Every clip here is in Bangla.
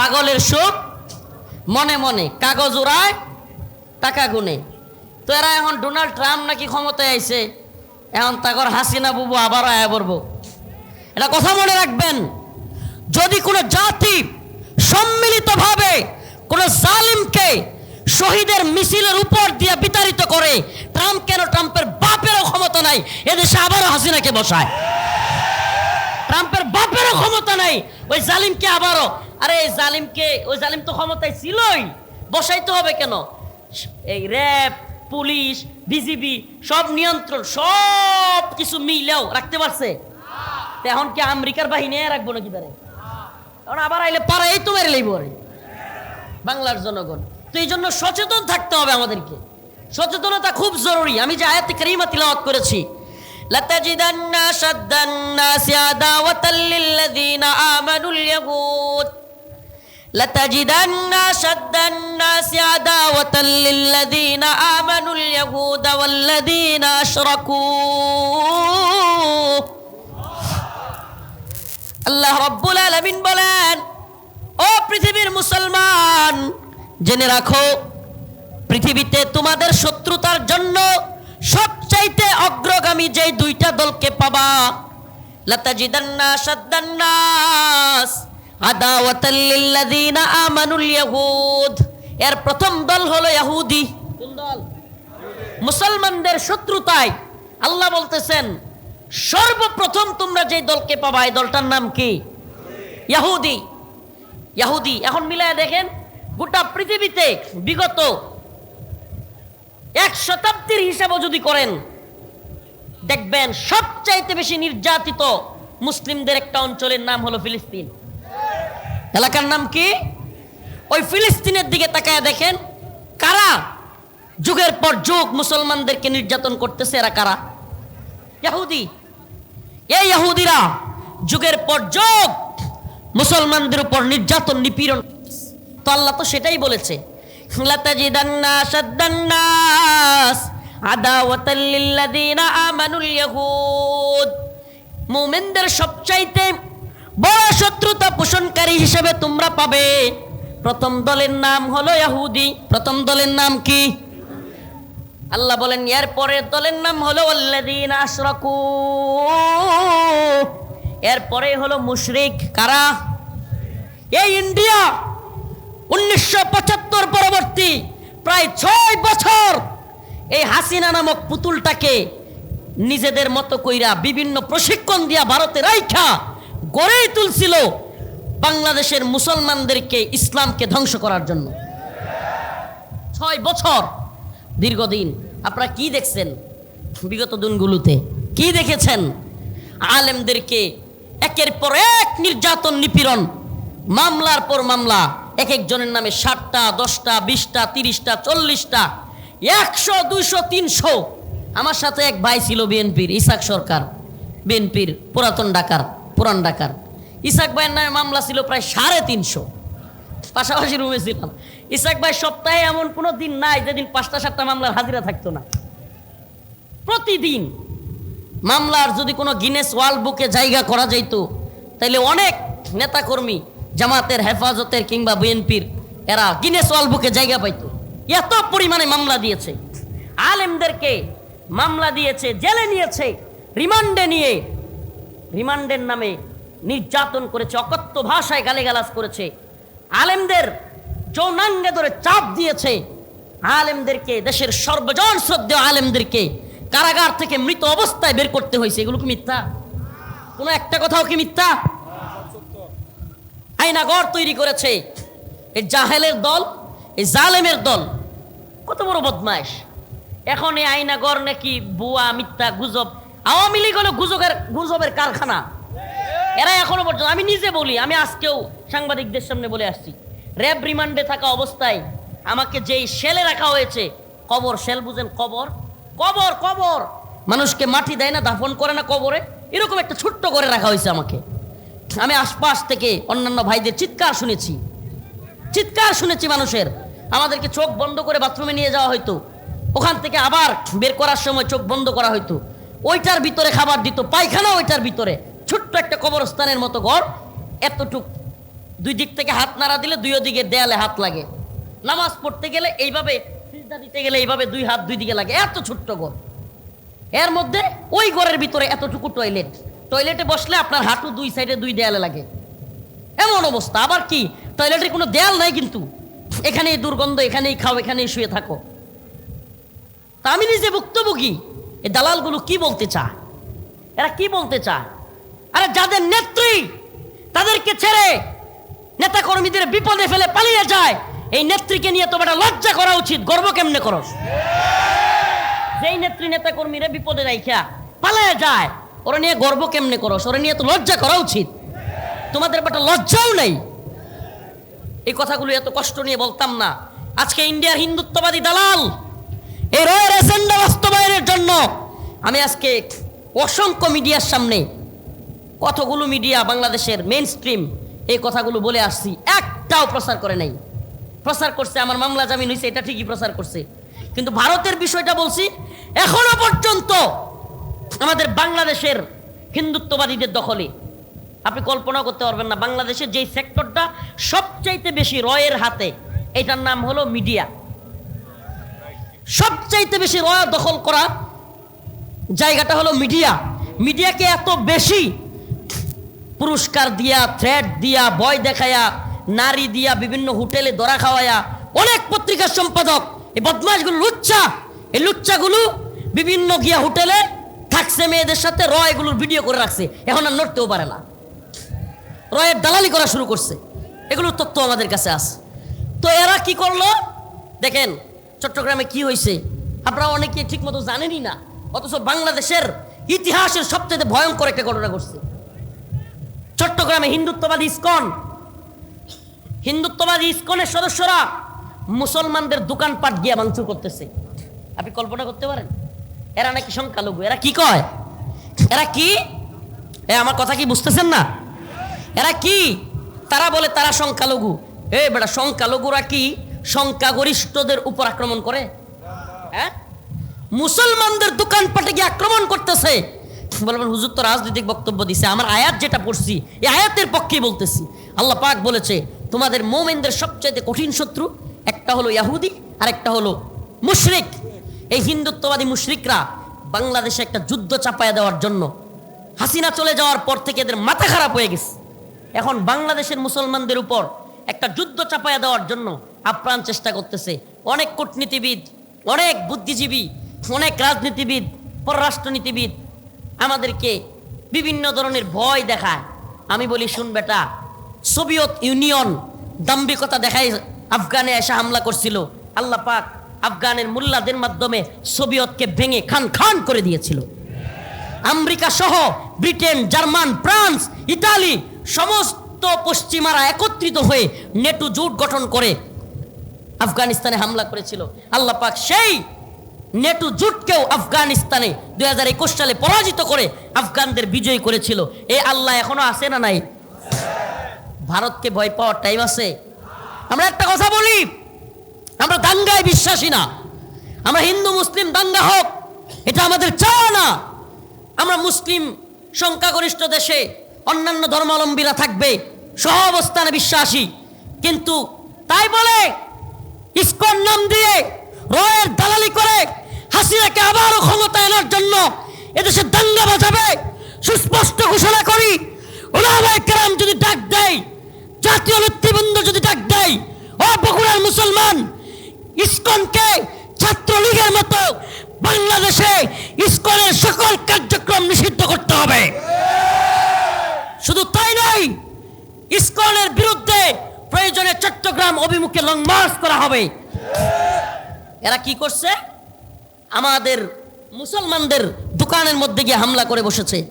পাগলের সুখ মনে মনে, কাগজ উড়ায়, টাকা গুনে। তো এরা এখন ডোনাল্ড ট্রাম্প নাকি ক্ষমতায় আইছে, এখন তাকর হাসিনা বুবু আবার আয়া পড়ব। এটা কথা মনে রাখবেন, যদি কোনো জাতি সম্মিলিতভাবে কোনো জালিমকে শহীদের মিছিলের উপর দিয়ে বিতাড়িত করে, ট্রাম্প কেন ট্রাম্পের বাপেরও ক্ষমতা নাই? এদেশে আবারও হাসিনাকে বসায়। ট্রাম্পের বাপেরও ক্ষমতা নাই, ওই জালিমকে আবারও আরে এই জালিমকে ওই জালিম তো ক্ষমতায় ছিলই বসাইতে হবে কেন এই র্যাব পুলিশ বিজিবি সব নিয়ন্ত্রণ সব কিছু মিলেও রাখতে পারছে তো এখন কি আমেরিকার বাহিনী রাখবো নাকি তারে এখন আবার আইলে পাড়াই তো মেরে লইব আরে বাংলার জনগণ তো এই জন্য সচেতন থাকতে হবে আমাদেরকে সচেতনতা খুব জরুরি আমি যে আয়াত করিমা তিলাওয়াত করেছি لتجدن أشد الناس عداوة للذين آمنوا اليهود لتجدن أشد الناس عداوة للذين آمنوا اليهود والذين أشركوا আল্লাহ রব্বুল আলমিন বলেন ও পৃথিবীর মুসলমান জেনে রাখো পৃথিবীতে তোমাদের শত্রুতার জন্য সবচাইতে অগ্রগামী যে দুইটা দলকে পাবা লাতাজিদান্না সাদ্দান্নাস এর প্রথম দল হলো ইহুদি মুসলমানদের শত্রুতায়। আল্লাহ বলতেছেন, সর্বপ্রথম তোমরা যে দলকে পাবা, এই দলটার নাম কি? ইয়াহুদি। ইয়াহুদি, এখন মিলায় দেখেন, গোটা পৃথিবীতে বিগত এক শতাব্দীর হিসাবও যদি করেন, দেখবেন সবচাইতে বেশি নির্যাতিত মুসলিমদের একটা অঞ্চলের নাম হলো ফিলিস্তিন। এলাকার নাম কি? ওই ফিলিস্তিনের দিকে তাকায় দেখেন, কারা? যুগের পর যুগ মুসলমানদেরকে নির্যাতন করতেছে, এরা কারা? ইহুদি এই ইহুদিরা যুগের পর যুগ মুসলমানদের উপর নির্যাতন, নিপীড়ন তো আল্লাহ তো সেটাই বলেছে ইয়াহুদ। মুমিনদের সবচাইতে বড় শত্রুতা পোষণকারী হিসেবে তোমরা পাবে। প্রথম দলের নাম হলো ইহুদি প্রথম দলের নাম কি? আল্লাহ বলেন, এর পরের দলের নাম হলো আল্লাযীনা আশরাকু। এরপরে হলো মুশরিক। কারা? এই ইন্ডিয়া। উনিশশো পঁচাত্তর পরবর্তী প্রায় ছয় বছর এই হাসিনা নামক পুতুলটাকে নিজেদের মতো কইরা বিভিন্ন প্রশিক্ষণ দিয়া ভারতে রাইখা গড়েই তুলছিল। বাংলাদেশের মুসলমানদেরকে ইসলামকে ধ্বংস করার জন্য। ছয় বছর দীর্ঘদিন। আপনারা কি দেখছেন? বিগত দিনগুলোতে কি দেখেছেন? আলেমদেরকে একের পর এক নির্যাতন, নিপীড়ন, মামলার পর মামলা। এক একজনের নামে ষাটটা, দশটা, বিশটা, তিরিশটা, চল্লিশটা, একশো, দুইশো, তিনশো। আমার সাথে এক ভাই ছিল বিএনপির, ইসাক সরকার। বিএনপির পুরাতন ডাকার, পুরান ডাকার। ইসাক ভাইয়ের নামে মামলা ছিল প্রায় সাড়ে তিনশো। পাশাপাশি রুমে ছিলাম। ইসাক ভাই সপ্তাহে এমন কোনো দিন নাই যেদিন পাঁচটা, সাতটা মামলার হাজিরা থাকতো না। প্রতিদিন মামলার যদি কোনো গিনেস ওয়ার্ল্ড বুকে জায়গা করা যাইতো, তাইলে অনেক নেতাকর্মী জামাতের হেফাজতের কিংবা বিএনপির এরা গিনেস ওয়ার্ল্ড বুকে জায়গা পাইতো। এত পরিমাণে মামলা দিয়েছে। আলেমদেরকে মামলা দিয়েছে, জেলে নিয়েছে, রিমান্ডে নিয়ে, রিমান্ডের নামে নির্যাতন করেছে, অকথ্য ভাষায় গালিগালাজ করেছে। আলেমদের যৌনাঙ্গে ধরে চাপ দিয়েছে। আলেমদেরকে, দেশের সর্বজন শ্রদ্ধেয় আলেমদেরকে কারাগার থেকে মৃত অবস্থায় বের করতে হয়েছে। এগুলো কি মিথ্যা? কোনো একটা কথাও কি মিথ্যা? আইনাগর তৈরি করেছে। এই জাহেলের দল, এই জালেমের দল, কত বড় বদমাইশ এখন এই আইনাগর নাকি বুয়া, মিথ্যা, গুজব। আওয়ামী লীগ হলো গুজবের গুজবের কারখানা। এরা এখনও পর্যন্ত, আমি নিজে বলি, আমি আজকেও সাংবাদিকদের সামনে বলে আসছি। র্যাব রিমান্ডে থাকা অবস্থায় আমাকে যেই সেলে রাখা হয়েছে, কবর সেল বুঝেন, কবর কবর কবর। মানুষকে মাটি দেয় না, দাফন করে না কবরে, এরকম একটা ছোট্ট করে রাখা হয়েছে আমাকে। আমি আশপাশ থেকে অন্যান্য ভাইদের চিৎকার শুনেছি। চিৎকার শুনেছি মানুষের। আমাদেরকে চোখ বন্ধ করে বাথরুমে নিয়ে যাওয়া হয়তো ওখান থেকে আবার বের করার সময় চোখ বন্ধ করা হয়তো ওইটার ভিতরে খাবার দিত, পায়খানা ওইটার ভিতরে। ছোট্ট একটা কবরস্থানের মতো ঘর, এতটুক। দুই দিক থেকে হাত নাড়া দিলে দুই দিকে দেয়ালে হাত লাগে। নামাজ পড়তে গেলে এইভাবে সিজদা দিতে গেলে এইভাবে দুই হাত দুই দিকে লাগে, এত ছোট্ট ঘর। এর মধ্যে ওই ঘরের ভিতরে এতটুকু টয়লেট। টয়লেটে বসলে আপনার হাঁটু দুই সাইডে দুই দেয়ালে লাগে। এমন অবস্থা। আবার কি? টয়লেটের কোনো দেয়াল নাই কিন্তু। এখানেই দুর্গন্ধ, এখানেই খাও, এখানেই শুয়ে থাকো। তা আমি নিজে ভুক্তভোগী। এই দালালগুলো কি বলতে চায়? এরা কি বলতে চায়? আরে যাদের নেত্রী তাদেরকে ছেড়ে নেতা কর্মীদের বিপদে ফেলে পালিয়ে যায়, এই নেত্রীকে নিয়ে তোমার লজ্জা করা উচিত, গর্ব কেমনে করস? যেই নেত্রী নেতা কর্মীরা বিপদে রাইখা পালিয়ে যায়, ওরা নিয়ে গর্ব কেমনে করস? ওরা নিয়ে তো লজ্জা করা উচিত। তোমাদের একটা লজ্জাও নেই। এই কথাগুলো এত কষ্ট নিয়ে বলতাম না। আজকে ইন্ডিয়ার হিন্দুত্ববাদী দালাল এই রয়ের এজেন্ডা বাস্তবায়নের জন্য আমি আজকে অসংখ্য মিডিয়ার সামনে কতগুলো মিডিয়া বাংলাদেশের মেন স্ট্রিম এই কথাগুলো বলে আসছি, একটাও প্রচার করে নাই। প্রচার করছে, আমার মামলা জামিন হয়েছে, এটা ঠিকই প্রচার করছে। কিন্তু ভারতের বিষয়টা বলছি, এখনও পর্যন্ত আমাদের বাংলাদেশের হিন্দুত্ববাদীদের দখলে। আপনি কল্পনা করতে পারবেন না, বাংলাদেশের যেই সেক্টরটা সবচাইতে বেশি রয়ের হাতে, এটার নাম হলো মিডিয়া সবচাইতে বেশি রয় দখল করা জায়গাটা হলো মিডিয়া মিডিয়াকে এত বেশি পুরস্কার দিয়া থ্রেড দিয়া বয় দেখায়া, নারী দিয়া বিভিন্ন হোটেলে দরা খাওয়ায়া, অনেক পত্রিকার সম্পাদক, এই বদমাশগুলো লুচ্চা এই লুচ্চাগুলো বিভিন্ন গিয়া হোটেলে থাকছে মেয়েদের সাথে রয়গুলোর ভিডিও করে রাখছে। এখন আর নড়তেও পারে না। রয়ের দালালি করা শুরু করছে। এগুলোর তথ্য আমাদের কাছে আছে। তো এরা কি করল? দেখেন, চট্টগ্রামে কি হয়েছে আপনারা অনেকে ঠিক মতো জানেনই না। অথচ বাংলাদেশের ইতিহাসের সবচেয়ে ভয়ঙ্কর একটা ঘটনা ঘটছে। চট্টগ্রামে হিন্দুত্ববাদী ইস্কন। হিন্দুত্ববাদী ইস্কনের সদস্যরা মুসলমানদের দোকানপাট গিয়ে ভাঙচুর করতেছে। আপনি কল্পনা করতে পারেন? এরা নাকি সংখ্যালঘু, এরা কি কয়? এরা কি? এ, আমার কথা কি বুঝতেছেন না? এরা কি? তারা বলে তারা সংখ্যালঘু। এ, বেটা, সংখ্যালঘুরা কি? সংখ্যাগরিষ্ঠদের উপর আক্রমণ করে? হ্যাঁ? মুসলমানদের দোকানপাটে গিয়ে আক্রমণ করতেছে। বলবেন হুজুর তো রাজনৈতিক বক্তব্য দিছে। আমার আয়াত যেটা পড়ছি, এই আয়াতের পক্ষে বলতেছি। আল্লাহ পাক বলেছে, তোমাদের মোমেনদের সবচাইতে কঠিন শত্রু একটা হলো ইয়াহুদি আর একটা হলো মুশরিক। এই হিন্দুত্ববাদী মুশরিকরা বাংলাদেশে একটা যুদ্ধ চাপায়া দেওয়ার জন্য হাসিনা চলে যাওয়ার পর থেকে এদের মাথা খারাপ হয়ে গেছে। এখন বাংলাদেশের মুসলমানদের উপর একটা যুদ্ধ চাপায়া দেওয়ার জন্য আপ্রাণ চেষ্টা করতেছে। অনেক কূটনীতিবিদ, অনেক বুদ্ধিজীবী, অনেক রাজনীতিবিদ, পররাষ্ট্রনীতিবিদ আমাদেরকে বিভিন্ন ধরনের ভয় দেখায়। আমি বলি, শুন বেটা, সোভিয়ত ইউনিয়ন দাম্ভিকতা দেখায় আফগানে এসে হামলা করছিল। আল্লাহ পাক আফগানের মোল্লাদের মাধ্যমে সোভিয়তকে ভেঙে খান খান করে দিয়েছিল। আমেরিকা সহ ব্রিটেন, জার্মান, ফ্রান্স, ইতালি সমস্ত পশ্চিমারা একত্রিত হয়ে নেটু জোট গঠন করে আফগানিস্তানে হামলা করেছিল। আল্লাহ পাক সেই নেটু জুটকেও আফগানিস্তানে দুই হাজার একুশ সালে পরাজিত করে আফগানদের বিজয়ী করেছিল। এ আল্লাহ এখনও আছে না নাই? ভারতকে ভয় পাওয়ার টাইম আছে। আমরা একটা কথা বলি, আমরা দাঙ্গায় বিশ্বাসী না। আমরা হিন্দু, মুসলিম, দাঙ্গা হোক, এটা আমাদের চাওয়া না। আমরা মুসলিম সংখ্যাগরিষ্ঠ দেশে অন্যান্য ধর্মাবলম্বীরা থাকবে সহ অবস্থানে বিশ্বাসী। কিন্তু তাই বলে, ইস্কন নাম দিয়ে রয়ের দালালি করে হাসিনাকে আবারও ক্ষমতা আনার জন্য এদেশে দাঙ্গা বাজাবে, সুস্পষ্ট ঘোষণা করি। কেরাম যদি ডাক দেয়, জাতীয় নেতৃবৃন্দ যদি ডাক দেয়, ও বগুড়ার মুসলমান, ইস্কনকে ছাত্রলীগের মতো বাংলাদেশে ইস্কনের সকল কার্যক্রম নিষিদ্ধ করতে হবে। শুধু তাই নয়, ইস্কনের বিরুদ্ধে প্রয়োজনে চট্টগ্রাম অভিমুখে লং মার্চ করা হবে। এরা কি করছে? আমাদের মুসলমানদের দোকানের মধ্যে গিয়ে হামলা করে বসেছে।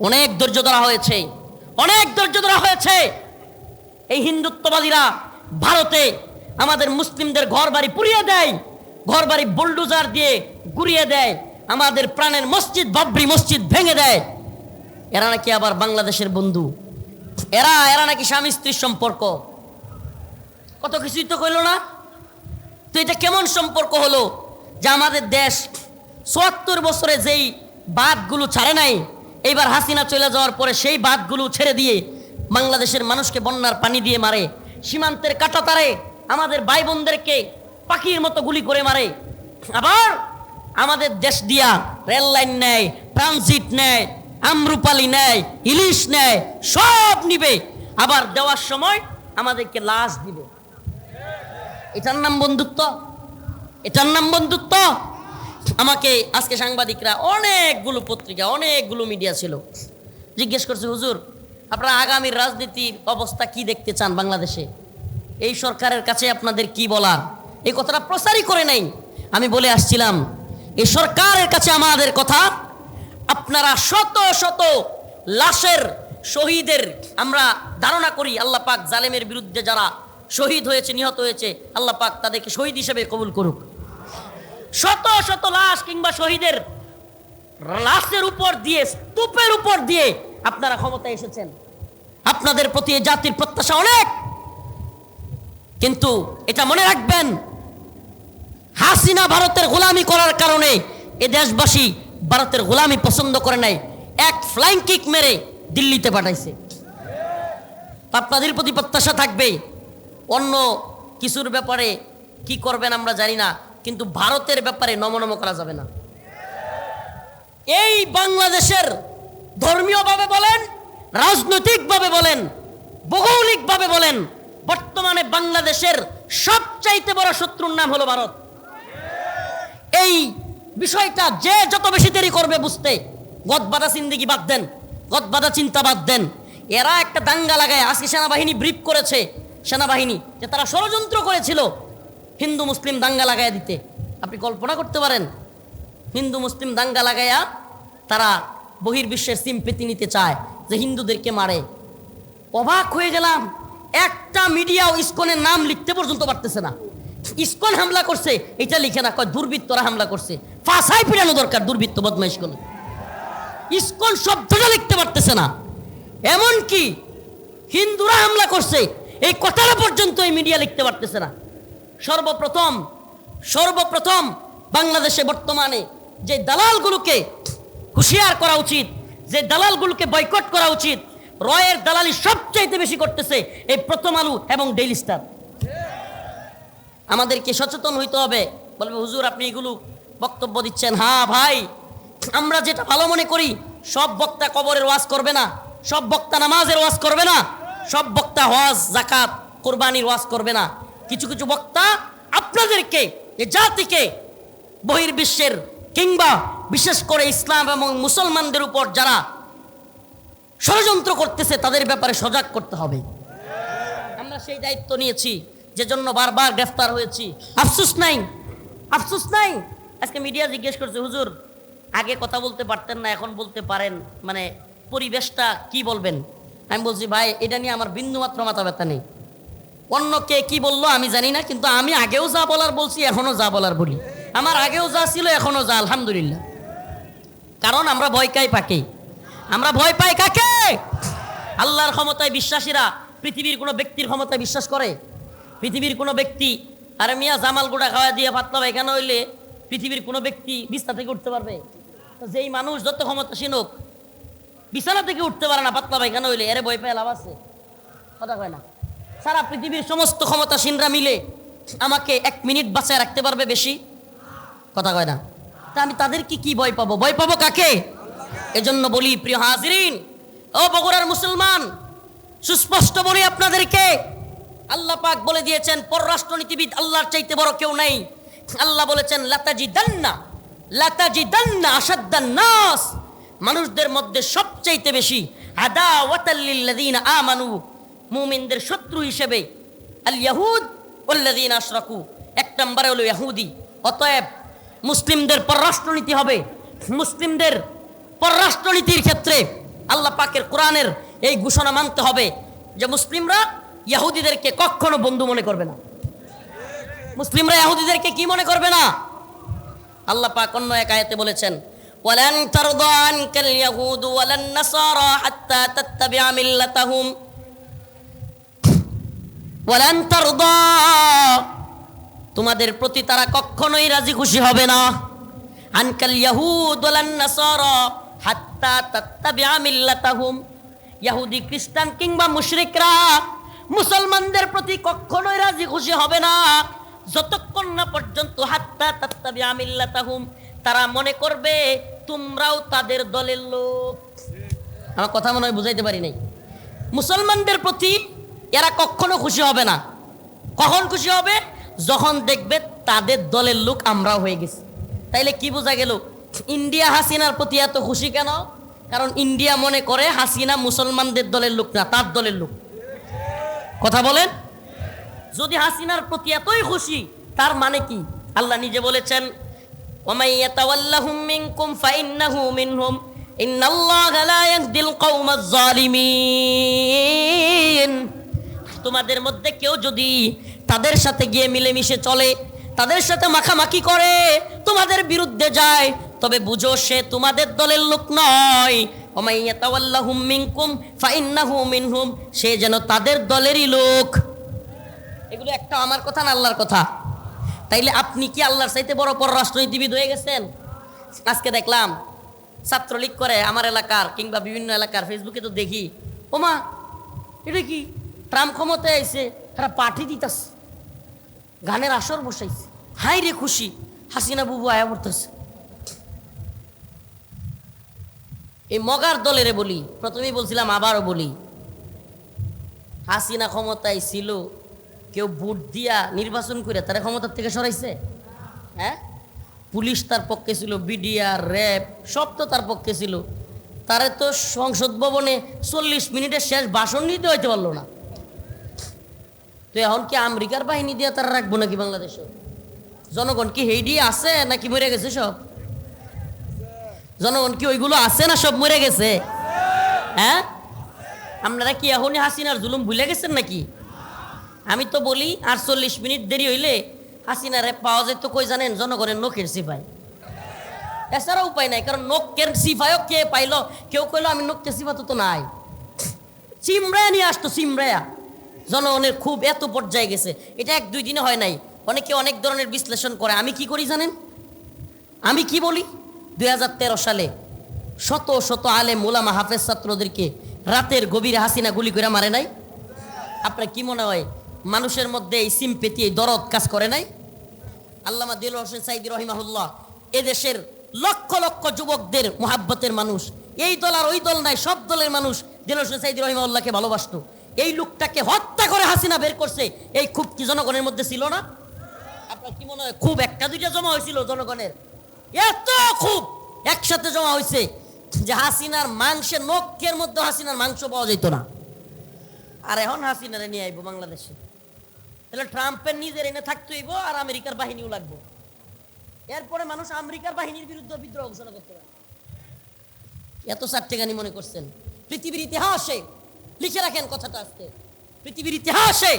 অনেক ধৈর্য ধরা হয়েছে। অনেক ধৈর্য ধরা হয়েছে। এই হিন্দুত্ববাদীরা ভারতে আমাদের মুসলিমদের ঘর বাড়ি পুড়িয়ে দেয় ঘর বাড়ি বুলডুজার দিয়ে গুড়িয়ে দেয়, আমাদের প্রাণের মসজিদ, বাবরি মসজিদ ভেঙে দেয়। এরা নাকি আবার বাংলাদেশের বন্ধু। এরা এরা নাকি স্বামী স্ত্রীর সম্পর্ক। কত কিছুই তো কইল না। তো এটা কেমন সম্পর্ক হলো? যে আমাদের দেশ চুয়াত্তর বছরে যেই বাদগুলো ছাড়ে নাই, এইবার হাসিনা চলে যাওয়ার পরে সেই বাদগুলো ছেড়ে দিয়ে বাংলাদেশের মানুষকে বন্যার পানি দিয়ে মারে, সীমান্তের কাটাতারে আমাদের ভাই বোনদেরকে পাখির মতো গুলি করে মারে। আবার আমাদের দেশ দিয়া রেল লাইন নেয়, ট্রানজিট নেয়, আমরুপালি নেয়, ইলিশ নেয়, সব নিবে। আবার দেওয়ার সময় আমাদেরকে লাশ দিবে। এটার নাম বন্ধুত্ব? এটার নাম বন্ধুত্ব? আমাকে আজকে সাংবাদিকরা অনেকগুলো পত্রিকা, অনেকগুলো মিডিয়া ছিল। জিজ্ঞেস করছে, হুজুর, আপনারা আগামীর রাজনীতির অবস্থা কি দেখতে চান বাংলাদেশে? এই সরকারের কাছে আপনাদের কি বলার? এই কথাটা প্রচারই করে নাই। আমি বলে আসছিলাম এই সরকারের কাছে আমাদের কথা, আপনারা শত শত লাশের শহীদের আমরা ধারণা করি, আল্লাহ পাক জালেমের বিরুদ্ধে যারা শহীদ হয়েছে, নিহত হয়েছে, আল্লাহ পাক তাদেরকে শহীদ হিসেবে কবুল করুক। শত শত লাশ কিংবা শহীদের লাশের উপর দিয়ে, স্তূপের উপর দিয়ে আপনারা ক্ষমতায় এসেছেন। আপনাদের প্রতি জাতির প্রত্যাশা অনেক। কিন্তু এটা মনে রাখবেন, হাসিনা ভারতের গোলামি করার কারণে এ দেশবাসী ভারতের গোলামি পছন্দ করে নাই। এক ফ্লাইং কিক মেরে দিল্লিতে পাঠাইছে। আপনাদের প্রতি প্রত্যাশা থাকবে, অন্য কিছুর ব্যাপারে কি করবেন আমরা জানি না। কিন্তু ভারতের ব্যাপারে নমনম করা যাবে না। এই বাংলাদেশের ধর্মীয়ভাবে বলেন, রাজনৈতিকভাবে বলেন, ভৌগোলিকভাবে বলেন, বর্তমানে বাংলাদেশের সবচাইতে বড় শত্রুর নাম হলো ভারত। এই বিষয়টা যে যত বেশি দেরি করবে বুঝতে, গদবাদা জিন্দিগি বাদ দেন, গদবাদা চিন্তা বাদ দেন। এরা একটা দাঙ্গা লাগায় আজকে সেনাবাহিনী ব্রিফ করেছে সেনাবাহিনী, যে তারা ষড়যন্ত্র করেছিল। হিন্দু মুসলিম দাঙ্গা লাগায় দিতে। আপনি কল্পনা করতে পারেন, হিন্দু মুসলিম দাঙ্গা লাগাইয়া তারা বহির্বিশ্বের সিম্পেতি নিতে চায় যে হিন্দুদেরকে মারে। অবাক হয়ে গেলাম, একটা মিডিয়াও ইস্কনের নাম লিখতে পর্যন্ত পারতেছে না। ইস্কন হামলা করছে, এটা লিখে না, কয় দুর্বৃত্তরা হামলা করছে। ফাঁসাই পিড়ানো দরকার দুর্বৃত্ত বদমাইশ করে ইসকন শব্দটা লিখতে পারতেছে না। এমন কি হিন্দুরা হামলা করছে, এই কথাটা পর্যন্ত এই মিডিয়া লিখতে পারতেছে না। সর্বপ্রথম সর্বপ্রথম বাংলাদেশে বর্তমানে যে দালালগুলোকে হুঁশিয়ার করা উচিত, যে দালালগুলোকে বয়কট করা উচিত, রয়ের দালালি সবচাইতে বেশি করতেছে এই প্রথম আলু এবং ডেইলি স্টার আমাদেরকে সচেতন হইতে হবে। বলবে, হুজুর, আপনি এগুলো বক্তব্য দিচ্ছেন? হ্যাঁ ভাই, আমরা যেটা ভালো মনে করি, সব বক্তা কবরের ওয়াজ করবে না, সব বক্তা নামাজের ওয়াজ করবে না, সব বক্তা হজ জাকাত কোরবানির ওয়াজ করবে না। কিছু কিছু বক্তা আপনাদেরকে, এ জাতিকে বহির্বিশ্বের কিংবা বিশেষ করে ইসলাম এবং মুসলমানদের উপর যারা ষড়যন্ত্র করতেছে, তাদের ব্যাপারে সজাগ করতে হবে। আমরা সেই দায়িত্ব নিয়েছি যে জন্য বারবার গ্রেফতার হয়েছি। আফসুস নাই আফসুস নাই। আজকে মিডিয়া জিজ্ঞেস করছে, হুজুর, আগে কথা বলতে পারতেন না, এখন বলতে পারেন। মানে পরিবেশটা কি বলবেন? আমি বলছি, ভাই, এটা নিয়ে আমার বিন্দুমাত্র মাথা ব্যথা নেই। অন্য কে কি বলল আমি জানি না, কিন্তু আমি আগেও যা বলার বলছি, এখনও যা বলার বলি। আমার আগেও যা ছিল, এখনও যা, আলহামদুলিল্লাহ। কারণ আমরা ভয় পাই পাকে আমরা ভয় পাই কাকে? আল্লাহর ক্ষমতায় বিশ্বাসীরা পৃথিবীর কোনো ব্যক্তির ক্ষমতায় বিশ্বাস করে? পৃথিবীর কোনো ব্যক্তি, আরে মিয়া জামাল গুড়া খাওয়া দিয়ে পাতলা পায়খানা হইলে পৃথিবীর কোনো ব্যক্তি বিছনা থেকে উঠতে পারবে? তো যেই মানুষ যত ক্ষমতাসীন হোক, বিছানা থেকে উঠতে পারে না পাতলা পায়খানা হইলে, এরে ভয় পেয়ে লাভ আছে। কথা কয় না। সারা পৃথিবীর সমস্ত ক্ষমতাসীনরা মিলে আমাকে এক মিনিট বাঁচায় রাখতে পারবে বেশি? কথা কয় না। তা আমি তাদেরকে কি কি ভয় পাবো? ভয় পাবো কাকে? এজন্য বলি, প্রিয় হাজরিন, ও বগুড়ার মুসলমান, সুস্পষ্ট বলি আপনাদেরকে, আল্লাহ পাক বলে দিয়েছেন, পররাষ্ট্রনীতিবিদ আল্লাহর চাইতে বড় কেউ নাই। আল্লাহ বলেছেন লাতাজি দান্না লাতাজি দান্না আসাদ্দান নাস। মানুষদের মধ্যে সবচাইতে বেশি আদা ওয়াতাল্লিল্লাযীনা আমানু মুমিনদের শত্রু হিসেবে আল ইয়াহুদ ওয়াল্লাযীনা আশরাকু। এক নম্বরে হলো ইহুদি অতএব মুসলিমদের পররাষ্ট্রনীতি হবে। মুসলিমদের পররাষ্ট্রনীতির ক্ষেত্রে আল্লাহ পাকের কোরআনের এই ঘোষণা মানতে হবে যে মুসলিমরা ইহুদিদেরকে কখনো বন্ধু মনে করবে না। মুসলিমরা ইহুদিদেরকে কি মনে করবে না? আল্লাহ পাক অন্য এক আয়াতে বলেছেন, ওয়ালান তারদা আনকাল ইয়াহুদ ওয়ালান নাসারা হাত্তা তাত্তাবিআ মিল্লাতাহুম। তোমাদের প্রতি তারা কখনোই রাজি খুশি হবে না। আনকাল ইয়াহুদ হাত্তা তাত্তাবিআ মিল্লাতাহুম। ইয়াহুদি, খ্রিস্টান কিংবা মুশরিকরা মুসলমানদের প্রতি কখনোই রাজি খুশি হবে না। যতক্ষণ না পর্যন্ত হাত্তা তাত্তাবি আমিল্লাতাহুম তারা মনে করবে তোমরাও তাদের দলের লোক। আমার কথা মনে হয় বুঝাইতে পারি নাই। মুসলমানদের প্রতি এরা কখনো খুশি হবে না। কখন খুশি হবে? যখন দেখবে তাদের দলের লোক আমরাও হয়ে গেছি। তাইলে কি বোঝা গেল? ইন্ডিয়া হাসিনার প্রতি এত খুশি কেন? কারণ ইন্ডিয়া মনে করে হাসিনা মুসলমানদের দলের লোক না, তার দলের লোক। কথা বলেন? যদি হাসিনার প্রতি এতই খুশি, তার মানে কি? আল্লাহ নিজে বলেছেন ইন্নাল্লাহ জালিমিন তোমাদের মধ্যে কেউ যদি তাদের সাথে গিয়ে মিলেমিশে চলে, তাদের সাথে মাখামাখি করে, তোমাদের বিরুদ্ধে যায়, তবে বুঝো সে তোমাদের দলের লোক নয়। সে যেন তাদের দলেরই লোক। এগুলো একটা আমার কথা না আল্লাহর কথা? তাইলে আপনি কি আল্লাহর চাইতে বড় পররাষ্ট্রনীতিবিদ হয়ে গেছেন? আজকে দেখলাম ছাত্রলীগ করে আমার এলাকার কিংবা বিভিন্ন এলাকার ফেসবুকে তো দেখি। ওমা, এটা কি? ট্রাম্প ক্ষমতায় আইছে, তারা পাঠি দিতাস গানের আসর বসাইছে। হাই রে খুশি হাসিনা বুবু আয়া পড়তেছে। এই মগার দলেরে বলি, প্রথমেই বলছিলাম আবারও বলি, হাসিনা ক্ষমতায় ছিল, কেউ ভোট দিয়া নির্বাচন করে তারা ক্ষমতার থেকে সরাইছে? হ্যাঁ? পুলিশ তার পক্ষে ছিল, বিডিআর, র্যাব, সব তো তার পক্ষে ছিল। তারে তো সংসদ ভবনে চল্লিশ মিনিটের শেষ ভাষণ নিতে হইতে পারল না। তো এখন কি আমেরিকার বাহিনী দিয়ে তারা রাখব নাকি বাংলাদেশে? জনগণ কি হেইডি আছে নাকি মরে গেছে সব? জনগণ কি ওইগুলো আছে না সব মরে গেছে? হ্যাঁ? আপনারা কি এখনই হাসিনার জুলুম ভুলে গেছেন নাকি? আমি তো বলি, আটচল্লিশ মিনিট দেরি হইলে হাসিনারে পাওয়া যেত কই জানেন? জনগণের নখের সিপাই। এছাড়া উপায় নাই, কারণ নখের সিপাইও কে পাইলো? কেউ কইলো, আমি নখের সিপা তো নাই। চিমড়ায়া নিয়ে আসতো, চিমড়ায়া। জনগণের খুব এত পর্যায়ে গেছে। এটা এক দুই দিনে হয় নাই। অনেকে অনেক ধরনের বিশ্লেষণ করে। আমি কি করি জানেন? আমি কি বলি? দুই হাজার তেরো সালে শত শত আলে মোলামা হাফেজ ছাত্রদেরকে রাতের গভীরে হাসিনা গুলি করে মারে নাই? আপনার কি মনে হয়, মানুষের মধ্যে এই সিম্পেতি এই দরদ কাজ করে নাই? আল্লামা দিল হোসেন সাইদি রহিমাহুল্লাহ, এদেশের লক্ষ লক্ষ যুবকদের মোহাব্বতের মানুষ, এই দল আর ওই দল নাই, সব দলের মানুষ দিল হোসেন সাইদি রহিমাউল্লাহকে ভালোবাসতো। এই লোকটাকে হত্যা করে হাসিনা বের করছে। এই খুব কি জনগণের মধ্যে ছিল না? আপনার কি মনে হয় খুব একটা দুইটা জমা হয়েছিল জনগণের? এত খুব একসাথে জমা হয়েছে যে হাসিনার মাংসের নখের মধ্যে হাসিনার মাংস পাওয়া যেত না। আর এখন হাসিনারে নিয়ে আইবো বাংলাদেশে। তাহলে ট্রাম্পের নিজের এনে থাকতে হইব আর আমেরিকার বাহিনীও লাগবো। এরপরে মানুষ আমেরিকার বাহিনীর বিরুদ্ধে বিদ্রোহ ঘোষণা করতে পারে। এত সার্টেগানি মনে করছেন। পৃথিবীর ইতিহাসে লিখে রাখেন কথাটা আজকে। পৃথিবীর ইতিহাসে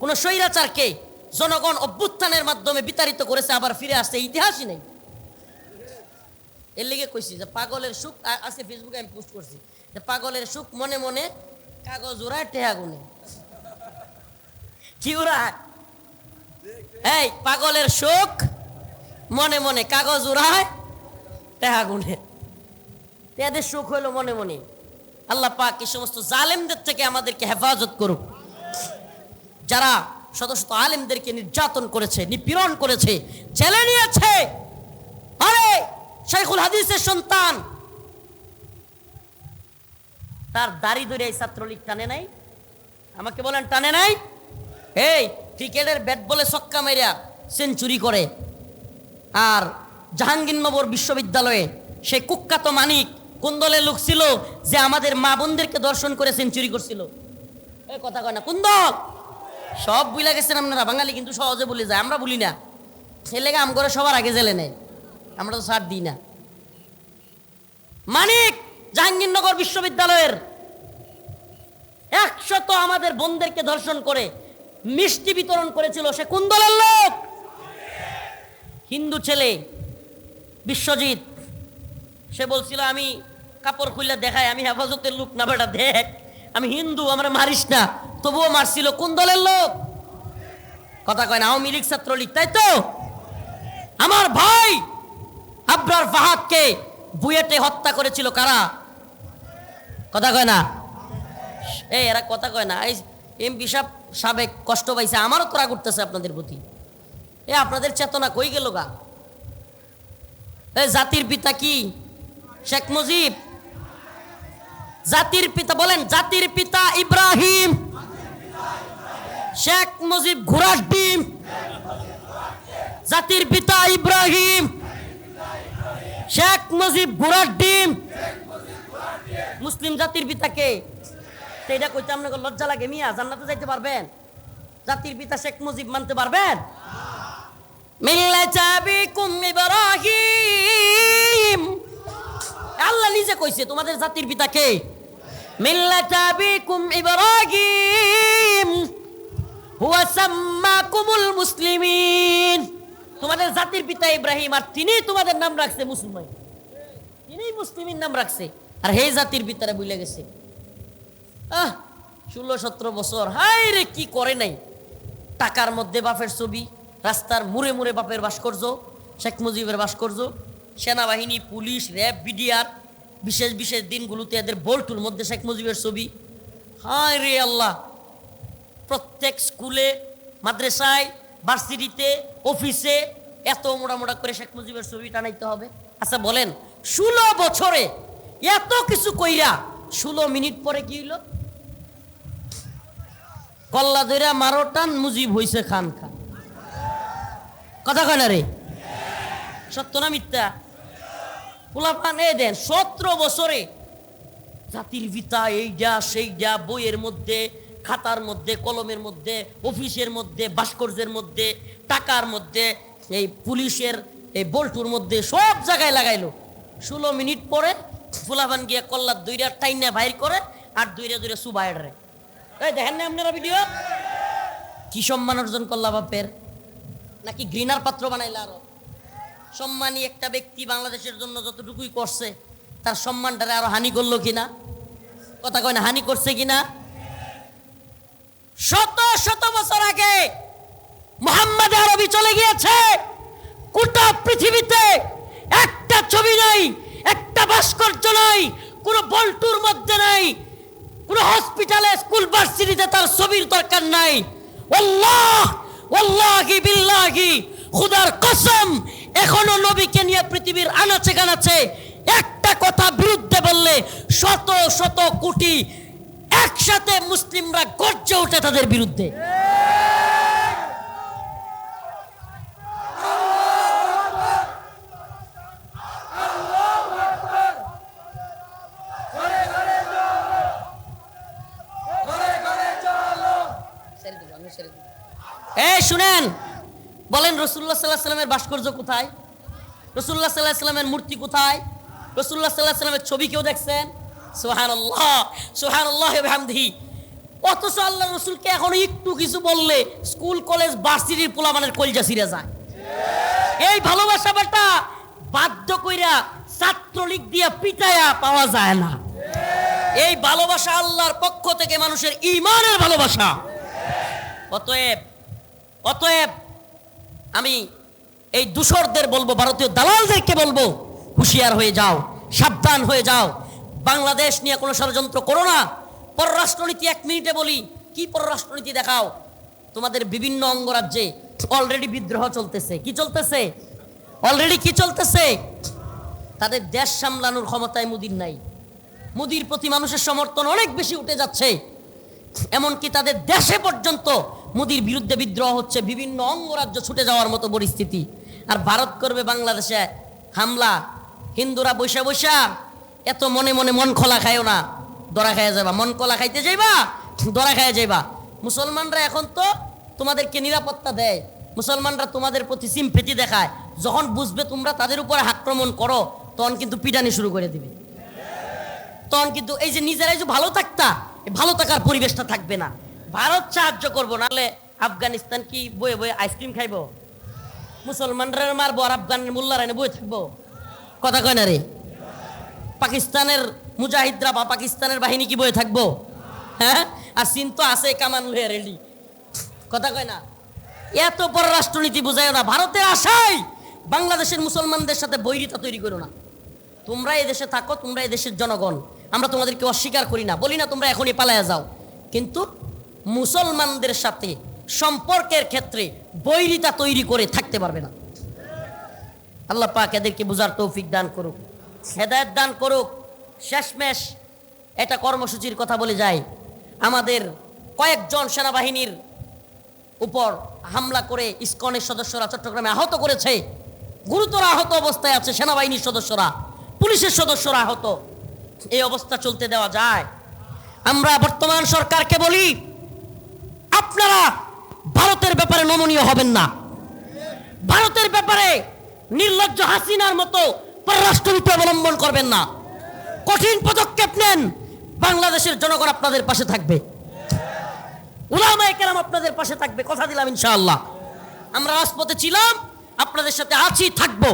কোন স্বৈরাচারকে জনগণ অভ্যুত্থানের মাধ্যমে বিতাড়িত করেছে, আবার ফিরে আসছে ইতিহাসই নেই। এর লিগে কইছি যে পাগলের সুখ আছে ফেসবুকে আমি পোস্ট করছি, যে পাগলের সুখ মনে মনে কাগজ উড়ায় টেহা গুনে। কি উড়ায়? এই, পাগলের সুখ মনে মনে কাগজ উড়ায় টেহা গুনে। এদের সুখ হইল মনে মনে আল্লাহ পাক এই সমস্ত জালেমদের থেকে আমাদেরকে হেফাজত করুক। যারা শত শত আলেমদেরকে নির্যাতন করেছে, নিপীড়ন করেছে ছেলে নিয়েছে। আরে শেখুল হাদিসের সন্তান। তার দাড়ি ধরে এই ছাত্রলীগ টানে নাই। আমাকে বলেন, টানে নাই? এই, ক্রিকেটের ব্যাট বলে ছক্কা মেরিয়া সেঞ্চুরি করে। আর জাহাঙ্গীরনগর বিশ্ববিদ্যালয়ে সে কুখ্যাত মানিক কোন দলের লোক ছিল যে আমাদের মা বোনদেরকে দর্শন করে সেঞ্চুরি করছিল? এই কথা কয় না। কোন দল? সব বুঝলে গেছেন আপনারা। বাঙালি কিন্তু সহজে বলে যায়। আমরা বলি না। ছেলেকে আম করে সবার আগে জেলে নেয়। আমরা তো ছাড় দিই না। মানিক, জাহাঙ্গীরনগর বিশ্ববিদ্যালয়ের একশত আমাদের বোনদেরকে ধর্ষণ করে মিষ্টি বিতরণ করেছিল সে কোন দলের লোক? হিন্দু ছেলে, বিশ্বজিৎ। সে বলছিল, আমি কাপড় খুললে দেখাই আমি হেফাজতের লোক না বেটা, দেখ, আমি হিন্দু, আমরা মারিস না। তবুও মারছিল, কোন দলের লোক? কথা কয় না, আওয়ামী লীগ ছাত্রলীগ, তাই তো? আমার ভাই আবরার ফাহাদকে বুয়েটে হত্যা করেছিল কারা? কথা কয় না? এই এরা কথা কয় না, এই এমপি সাহেব সাবেক কষ্ট পাইছে, আমারও তোরা করতেছে আপনাদের প্রতি। এ, আপনাদের চেতনা কই গেল গা? এ, জাতির পিতা কি? শেখ মুজিব? জাতির পিতা, বলেন, জাতির পিতা ইব্রাহিম। শেখ মুজিব ঘোড়ার ডিম। জাতির পিতা ইব্রাহিম। শেখ মুজিব ঘোড়ার ডিম। মুসলিম জাতির পিতা কে? তো এটা কইতে আপনাকে লজ্জা লাগে, মিয়া, জান্নাতে যাইতে পারবেন? জাতির পিতা শেখ মুজিব মানতে পারবেন? আল্লাহ নিজে কইছে, তোমাদের জাতির পিতা কে? মিল্লাতা বিকুম ইব্রাহিম, হুয়া সাম্মাকুমুল মুসলিমিন। তোমাদের জাতির পিতা ইব্রাহিম আর তিনি তোমাদের নাম রাখছে মুসলমান। তিনি মুসলিমের নাম রাখছে। আর হে জাতির পিতারা ভুলে গেছে। আহ, ষোলো, সতেরো বছর হাই রে, কি করে নাই? টাকার মধ্যে বাপের ছবি, রাস্তার মুড়ে মুড়ে বাপের ভাস্কর্য, শেখ মুজিবের ভাস্কর্য, সেনাবাহিনী, পুলিশ, র্যাব, বিডিআর বিশেষ বিশেষ দিনগুলোতে এদের বল্টুর মধ্যে শেখ মুজিবের ছবি। হায় রে আল্লাহ। প্রত্যেক স্কুলে, মাদ্রাসায়, ভার্সিটিতে, অফিসে এত মোটা মোটা করে শেখ মুজিবের ছবি টানাইতে হবে। আচ্ছা বলেন, ষোলো বছরে এত কিছু কইরা ষোলো মিনিট পরে কি হইল? কল্লা ধইরা মারো, টান মুজিব হইছে খান খান। কথা কয় না রে? সত্য না মিথ্যা? পোলাপান এ দেন, সতেরো বছরে। জাতির পিতা এই যা সেই যা বইয়ের মধ্যে, খাতার মধ্যে, কলমের মধ্যে, অফিসের মধ্যে, ভাস্কর্যের মধ্যে, টাকার মধ্যে, এই পুলিশের, এই বল্টুর মধ্যে সব জায়গায় লাগাইলো। ষোলো মিনিট পরে ফুলাবান গিয়ে কল্লার দুইটা টাইনা বাইর করে আর দুইটা দুইটা সুবাইড রে এই দেখেন না আপনারা ভিডিও কি সম্মান অর্জন করলা বাপের? নাকি গ্রিনার পাত্র বানাইলা আরও? সম্মানী একটা ব্যক্তি বাংলাদেশের জন্য যতটুকুই করছে, তার সম্মানটারে আরও হানি করল কিনা? কথা কয় না, হানি করছে কিনা? শত শত বছর আগে মোহাম্মদ আরবি চলে গিয়েছে। গোটা পৃথিবীতে একটা ছবি নাই, একটা ভাস্কর্য নাই, কোনো বল্টুর মধ্যে নাই, কোনো হসপিটালে, স্কুল, ভার্সিটিতে তার ছবির দরকার নাই। আল্লাহ ওয়াল্লাহি বিল্লাহি, খুদার কসম এখনও নবীকে নিয়ে পৃথিবীর আনাচে গানাচে একটা কথা বিরুদ্ধে বললে শত শত কোটি একসাথে মুসলিমরা গর্জে ওঠে তাদের বিরুদ্ধে এই শুনেন বলেন রসুল্লাহ সাল্লাহ সাল্লামের ভাস্কর্য কোথায়? রসুল্লাহ সাল্লাহ সাল্লামের মূর্তি কোথায়? রসুল্লাহ সাল্লাহ সাল্লামের ছবি কেউ দেখছেন? সোহান আল্লাহ সোহান আল্লাহ অথচ আল্লাহ রসুলকে এখন একটু কিছু বললে স্কুল, কলেজ, ভার্সিটির পোলামানের কলজা সিরে যায়। এই ভালোবাসা বেটা বাধ্য কইরা ছাত্রলীগ দিয়া পিটায়া পাওয়া যায় না। এই ভালোবাসা আল্লাহর পক্ষ থেকে মানুষের ইমানের ভালোবাসা। অতএব অতএব আমি এই দূষরদের বলব, ভারতীয় দালালদেরকে বলব, হুঁশিয়ার হয়ে যাও, সাবধান হয়ে যাও। বাংলাদেশ নিয়ে কোনো ষড়যন্ত্র করো না। পররাষ্ট্রনীতি এক মিনিটে বলি, কি পররাষ্ট্রনীতি দেখাও? তোমাদের বিভিন্ন অঙ্গরাজ্যে অলরেডি বিদ্রোহ চলতেছে। কি চলতেছে? অলরেডি কি চলতেছে? তাদের দেশ সামলানোর ক্ষমতায় মুদির নাই। মুদির প্রতি মানুষের সমর্থন অনেক বেশি উঠে যাচ্ছে। এমনকি তাদের দেশে পর্যন্ত মোদির বিরুদ্ধে বিদ্রোহ হচ্ছে, বিভিন্ন অঙ্গরাজ্য ছুটে যাওয়ার মতো পরিস্থিতি। আর ভারত করবে বাংলাদেশে হামলা। হিন্দুরা বৈশা বৈশা এত মনে মনে মন খোলা খায়ও না। দরা খাইয়া যাবা মন কলা খাইতে যাইবা, দরা খাইয়া যাইবা। মুসলমানরা এখন তো তোমাদেরকে নিরাপত্তা দেয়। মুসলমানরা তোমাদের প্রতি সিম্পেতি দেখায়। যখন বুঝবে তোমরা তাদের উপরে আক্রমণ করো, তখন কিন্তু পিটানি শুরু করে দিবে। তখন কিন্তু এই যে নিজেরাই যে ভালো থাকতা ভালো থাকার পরিবেশটা থাকবে না। ভারত সাহায্য করব, নাহলে আফগানিস্তান কি বয়ে বয়ে আইসক্রিম খাইবো? মুসলমানরা মারবো আর আফগানের মোল্লারা বয়ে থাকব? কথা কয় না রে? পাকিস্তানের মুজাহিদরা বা পাকিস্তানের বাহিনী কি বয়ে থাকব? হ্যাঁ? আর চীন তো আছে কামান লয়ে রেডি কথা কয় না? এত পররাষ্ট্রনীতি বুঝায় না। ভারতের আশাই বাংলাদেশের মুসলমানদের সাথে বৈরিতা তৈরি করো না। তোমরা এই দেশে থাকো, তোমরা এই দেশের জনগণ। আমরা তোমাদেরকে অস্বীকার করি না। বলি না তোমরা এখনই পালায়া যাও। কিন্তু মুসলমানদের সাথে সম্পর্কের ক্ষেত্রে বৈরিতা তৈরি করে থাকতে পারবে না। আল্লাহ পাক এদেরকে বুঝার তৌফিক দান করুক, হেদায়ত দান করুক। শেষমেশ এটা কর্মসূচির কথা বলে যায়, আমাদের কয়েকজন সেনাবাহিনীর উপর হামলা করে ইস্কনের সদস্যরা চট্টগ্রামে আহত করেছে। গুরুতর আহত অবস্থায় আছে সেনাবাহিনীর সদস্যরা, পুলিশের সদস্যরা আহত। এই অবস্থা চলতে দেওয়া যায়। আমরা বর্তমান সরকারকে বলি আপনারা ভারতের ব্যাপারে নমনীয় হবেন না। ভারতের ব্যাপারে নির্লজ্জ হাসিনার মতো পররাষ্ট্রনীতি অবলম্বন করবেন না। কঠিন পদক্ষেপ নেন, বাংলাদেশের জনগণ আপনাদের পাশে থাকবে। উলামায়ে আপনাদের পাশে থাকবে, কথা দিলাম ইনশাআল্লাহ। আমরা রাজপথে ছিলাম, আপনাদের সাথে আছি, থাকব।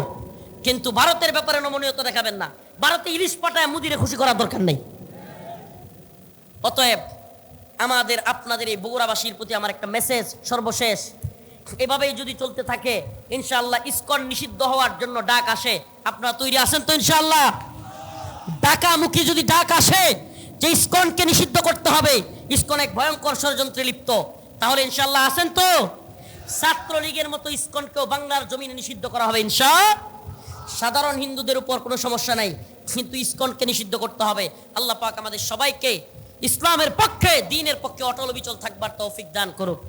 কিন্তু ভারতের ব্যাপারে নমনীয়তা দেখাবেন না। ভারতে ইলিশ পাটায় মুদিরে খুশি করার দরকার নেই। অতএব আমাদের, আপনাদের এই বগুড়াবাসীর প্রতি আমার একটা মেসেজ সর্বশেষ। এভাবেই যদি চলতে থাকে, ইনশাআল্লাহ ইসকন নিষিদ্ধ হওয়ার জন্য ডাক আসে। আপনারা তৈরি আছেন তো ইনশাআল্লাহ? ডাকামুখী যদি ডাক আসে, যে ইসকনকে নিষিদ্ধ করতে হবে, ইসকন এক ভয়ঙ্কর ষড়যন্ত্রে লিপ্ত। তাহলে ইনশাআল্লাহ আছেন তো? ছাত্রলীগের মতো ইসকনকেও বাংলার জমিনে নিষিদ্ধ করা হবে ইনশা। সাধারণ হিন্দুদের উপর কোনো সমস্যা নাই, কিন্তু ইসকনকে নিষিদ্ধ করতে হবে। আল্লাহ পাক আমাদের সবাইকে ইসলামের পক্ষে দিনের পক্ষে অটল অবিচল থাকবার তৌফিক দান করুক।